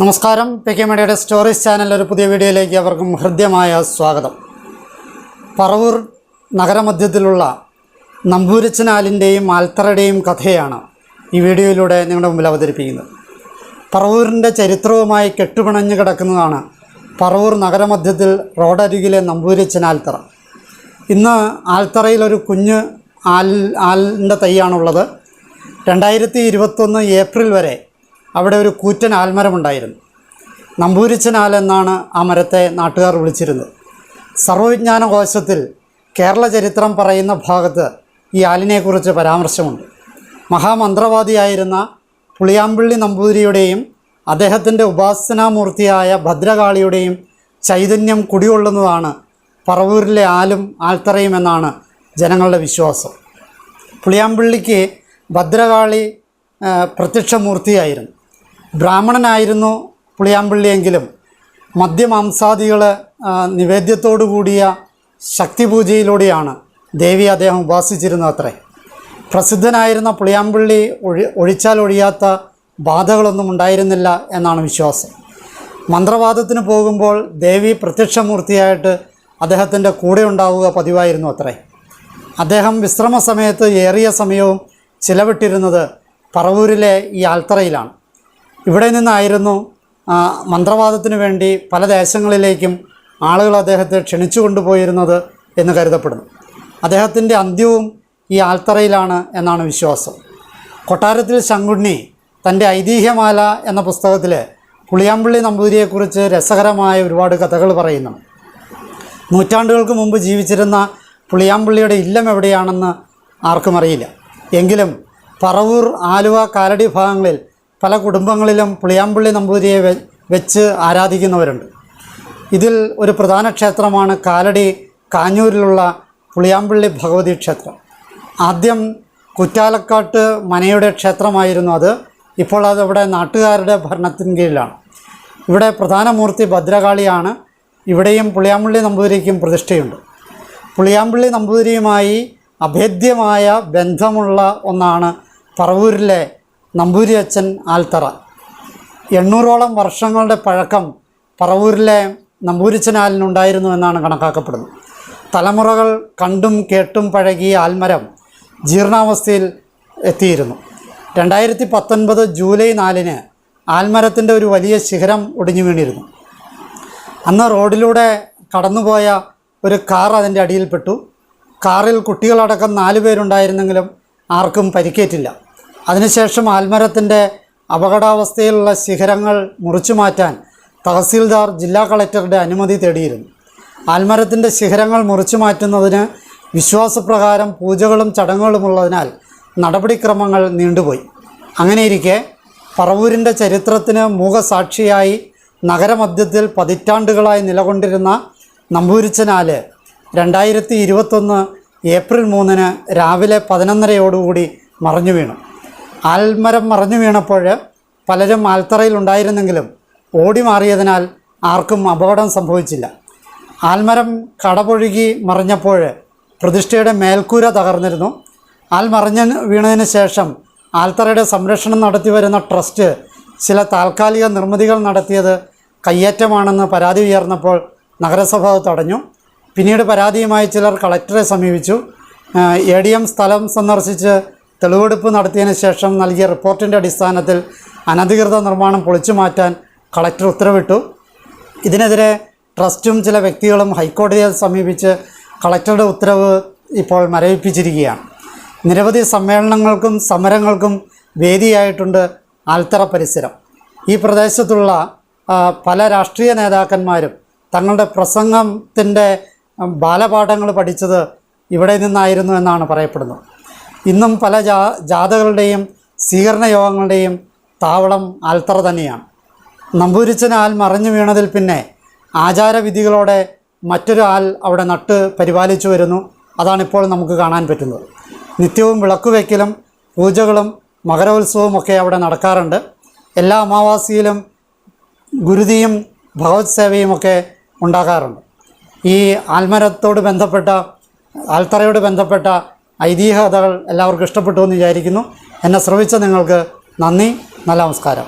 നമസ്കാരം. P K മീഡിയയുടെ stories ചാനലിൽ ഒരു പുതിയ വീഡിയോയിലേക്ക് അവർക്കും ഹൃദ്യമായ സ്വാഗതം. പറവൂർ നഗരമധ്യത്തിലുള്ള നമ്പൂരച്ചനാലിന്റെയും ആൽത്തറയുടെയും കഥയാണ് ഈ വീഡിയോയിലൂടെ നിങ്ങളുടെ മുമ്പിൽ അവതരിപ്പിക്കുന്നത്. പറവൂരിന്റെ ചരിത്രവുമായി കെട്ടുപിണഞ്ഞു കിടക്കുന്നതാണ് പറവൂർ നഗരമധ്യത്തിൽ റോഡരികിലെ നമ്പൂരച്ചനാൽത്തറ. ഇന്ന് ആൽത്തറയിൽ ഒരു കുഞ്ഞ് ആൽ ആലിന്റെ തൈയാണുള്ളത്. രണ്ടായിരത്തി ഇരുപത്തൊന്ന് ഏപ്രിൽ വരെ അവിടെ ഒരു കൂറ്റൻ ആൽമരമുണ്ടായിരുന്നു. നമ്പൂരിച്ചനാൽ എന്നാണ് ആ മരത്തെ നാട്ടുകാർ വിളിച്ചിരുന്നത്. സർവവിജ്ഞാന കോശത്തിൽ കേരള ചരിത്രം പറയുന്ന ഭാഗത്ത് ഈ ആലിനെക്കുറിച്ച് പരാമർശമുണ്ട്. മഹാമന്ത്രവാദിയായിരുന്ന പുളിയാമ്പള്ളി നമ്പൂതിരിയുടെയും അദ്ദേഹത്തിന്റെ ഉപാസനാമൂർത്തിയായ ഭദ്രകാളിയുടെയും ചൈതന്യം കുടികൊള്ളുന്നതാണ് പറവൂരിലെ ആലും ആൽത്തറയും എന്നാണ് ജനങ്ങളുടെ വിശ്വാസം. പുളിയാമ്പള്ളിക്ക് ഭദ്രകാളി പ്രത്യക്ഷമൂർത്തിയായിരുന്നു. ബ്രാഹ്മണനായിരുന്നു പുളിയാമ്പള്ളിയെങ്കിലും മദ്യമാംസാദികൾ നിവേദ്യത്തോടു കൂടിയ ശക്തിപൂജയിലൂടെയാണ് ദേവി അദ്ദേഹം ഉപാസിച്ചിരുന്നത് അത്രേ. പ്രസിദ്ധനായിരുന്ന പുളിയാമ്പള്ളി ഒഴി ഒഴിച്ചാൽ ഒഴിയാത്ത ബാധകളൊന്നും ഉണ്ടായിരുന്നില്ല എന്നാണ് വിശ്വാസം. മന്ത്രവാദത്തിന് പോകുമ്പോൾ ദേവി പ്രത്യക്ഷമൂർത്തിയായിട്ട് അദ്ദേഹത്തിന്റെ കൂടെ ഉണ്ടാവുക പതിവായിരുന്നു അത്രേ. അദ്ദേഹം വിശ്രമ സമയത്ത് ഏറിയ സമയവും ചിലവിട്ടിരുന്നത് പറവൂരിലെ ഈ ആൽത്തറയിലാണ്. ഇവിടെ നിന്നായിരുന്നു മന്ത്രവാദത്തിനു വേണ്ടി പല ദേശങ്ങളിലേക്കും ആളുകൾ അദ്ദേഹത്തെ ക്ഷണിച്ചു കൊണ്ടുപോയിരുന്നത് എന്ന് കരുതപ്പെടുന്നു. അദ്ദേഹത്തിന്റെ അന്ത്യവും ഈ ആൽത്തറയിലാണ് എന്നാണ് വിശ്വാസം. കൊട്ടാരത്തിൽ ശങ്കുണ്ണി തന്റെ ഐതിഹ്യമാല എന്ന പുസ്തകത്തിൽ പുളിയാമ്പള്ളി നമ്പൂതിരിയെക്കുറിച്ച് രസകരമായ ഒരുപാട് കഥകൾ പറയുന്നു. നൂറ്റാണ്ടുകൾക്ക് മുമ്പ് ജീവിച്ചിരുന്ന പുളിയാമ്പള്ളിയുടെ ഇല്ലം എവിടെയാണെന്ന് ആർക്കും അറിയില്ല. എങ്കിലും പറവൂർ ആലുവ കാലടി ഭാഗങ്ങളിൽ പല കുടുംബങ്ങളിലും പുളിയാമ്പള്ളി നമ്പൂതിരിയെ വെച്ച് ആരാധിക്കുന്നവരുണ്ട്. ഇതിൽ ഒരു പ്രധാന ക്ഷേത്രമാണ് കാലടി കാഞ്ഞൂരിലുള്ള പുളിയാമ്പള്ളി ഭഗവതി ക്ഷേത്രം. ആദ്യം കുറ്റാലക്കാട്ട് മനയുടെ ക്ഷേത്രമായിരുന്നു അത്. ഇപ്പോൾ അതവിടെ നാട്ടുകാരുടെ ഭരണത്തിന് കീഴിലാണ്. ഇവിടെ പ്രധാന മൂർത്തി ഭദ്രകാളിയാണ്. ഇവിടെയും പുളിയാമ്പള്ളി നമ്പൂതിരിക്കും പ്രതിഷ്ഠയുണ്ട്. പുളിയാമ്പള്ളി നമ്പൂതിരിയുമായി അഭേദ്യമായ ബന്ധമുള്ള ഒന്നാണ് പറവൂരിലെ നമ്പൂരി അച്ഛൻ ആൽത്തറ. എണ്ണൂറോളം വർഷങ്ങളുടെ പഴക്കം പറവൂരിലെ നമ്പൂരിച്ചനാലിനുണ്ടായിരുന്നു എന്നാണ് കണക്കാക്കപ്പെടുന്നത്. തലമുറകൾ കണ്ടും കേട്ടും പഴകിയ ആൽമരം ജീർണാവസ്ഥയിൽ എത്തിയിരുന്നു. രണ്ടായിരത്തി പത്തൊൻപത് ജൂലൈ നാലിന് ആൽമരത്തിന്റെ ഒരു വലിയ ശിഖരം ഒടിഞ്ഞു വീണിരുന്നു. അന്ന് റോഡിലൂടെ കടന്നുപോയ ഒരു കാർ അതിന്റെ അടിയിൽപ്പെട്ടു. കാറിൽ കുട്ടികളടക്കം നാല് പേരുണ്ടായിരുന്നെങ്കിലും ആർക്കും പരിക്കേറ്റില്ല. അതിനുശേഷം ആൽമരത്തിന്റെ അപകടാവസ്ഥയിലുള്ള ശിഖരങ്ങൾ മുറിച്ചു മാറ്റാൻ തഹസീൽദാർ ജില്ലാ കളക്ടറുടെ അനുമതി തേടിയിരുന്നു. ആൽമരത്തിന്റെ ശിഖരങ്ങൾ മുറിച്ചു മാറ്റുന്നതിന് വിശ്വാസപ്രകാരം പൂജകളും ചടങ്ങുകളുമുള്ളതിനാൽ നടപടിക്രമങ്ങൾ നീണ്ടുപോയി. അങ്ങനെയിരിക്കെ പറവൂരിന്റെ ചരിത്രത്തിന് മൂകസാക്ഷിയായി നഗരമധ്യത്തിൽ പതിറ്റാണ്ടുകളായി നിലകൊണ്ടിരുന്ന നമ്പൂരിച്ചനാല് രണ്ടായിരത്തി ഇരുപത്തൊന്ന് ഏപ്രിൽ മൂന്നിന് രാവിലെ പതിനൊന്നരയോടുകൂടി മറഞ്ഞു വീണു ആൽമരം മറഞ്ഞു വീണപ്പോൾ പലരും ആൽത്തറയിൽ ഉണ്ടായിരുന്നെങ്കിലും ഓടി മാറിയതിനാൽ ആർക്കും അപകടം സംഭവിച്ചില്ല. ആൽമരം കടപൊഴുകി മറിഞ്ഞപ്പോൾ പ്രതിഷ്ഠയുടെ മേൽക്കൂര തകർന്നിരുന്നു. ആൽ മറിഞ്ഞ് വീണതിന് ശേഷം ആൽത്തറയുടെ സംരക്ഷണം നടത്തി വരുന്ന ട്രസ്റ്റ് ചില താൽക്കാലിക നിർമ്മിതികൾ നടത്തിയത് കയ്യേറ്റമാണെന്ന് പരാതി ഉയർന്നപ്പോൾ നഗരസഭ തടഞ്ഞു. പിന്നീട് പരാതിയുമായി ചിലർ കളക്ടറെ സമീപിച്ചു. എം സ്ഥലം സന്ദർശിച്ച് തെളിവെടുപ്പ് നടത്തിയതിന് ശേഷം നൽകിയ റിപ്പോർട്ടിന്റെ അടിസ്ഥാനത്തിൽ അനധികൃത നിർമ്മാണം പൊളിച്ചു മാറ്റാൻ കളക്ടർ ഉത്തരവിട്ടു. ഇതിനെതിരെ ട്രസ്റ്റും ചില വ്യക്തികളും ഹൈക്കോടതിയെ സമീപിച്ച് കളക്ടറുടെ ഉത്തരവ് ഇപ്പോൾ മരവിപ്പിച്ചിരിക്കുകയാണ്. നിരവധി സമ്മേളനങ്ങൾക്കും സമരങ്ങൾക്കും വേദിയായിട്ടുണ്ട് ആൽത്തറ പരിസരം. ഈ പ്രദേശത്തുള്ള പല രാഷ്ട്രീയ നേതാക്കന്മാരും തങ്ങളുടെ പ്രസംഗത്തിന്റെ ബാലപാഠങ്ങൾ പഠിച്ചത് ഇവിടെ നിന്നായിരുന്നു എന്നാണ് പറയപ്പെടുന്നത്. ഇന്നും പല ജാ ജാഥകളുടെയും സ്വീകരണ യോഗങ്ങളുടെയും താവളം ആൽത്തറ തന്നെയാണ്. നമ്പൂരിച്ചനാൽ മറിഞ്ഞു വീണതിൽ പിന്നെ ആചാരവിധികളോടെ മറ്റൊരു ആൽ അവിടെ നട്ട് പരിപാലിച്ചു വരുന്നു. അതാണിപ്പോൾ നമുക്ക് കാണാൻ പറ്റുന്നത്. നിത്യവും വിളക്ക് വയ്ക്കലും പൂജകളും മകരോത്സവവും ഒക്കെ അവിടെ നടക്കാറുണ്ട്. എല്ലാ അമാവാസിയിലും ഗുരുതിയും ഭഗവത് സേവയുമൊക്കെ ഉണ്ടാകാറുണ്ട്. ഈ ആൽമരത്തോട് ബന്ധപ്പെട്ട ആൽത്തറയോട് ബന്ധപ്പെട്ട ഐതിഹ്യ കഥകൾ എല്ലാവർക്കും ഇഷ്ടപ്പെട്ടു എന്ന് വിചാരിക്കുന്നു. എന്നെ ശ്രമിച്ച നിങ്ങൾക്ക് നന്ദി. നല്ല നമസ്കാരം.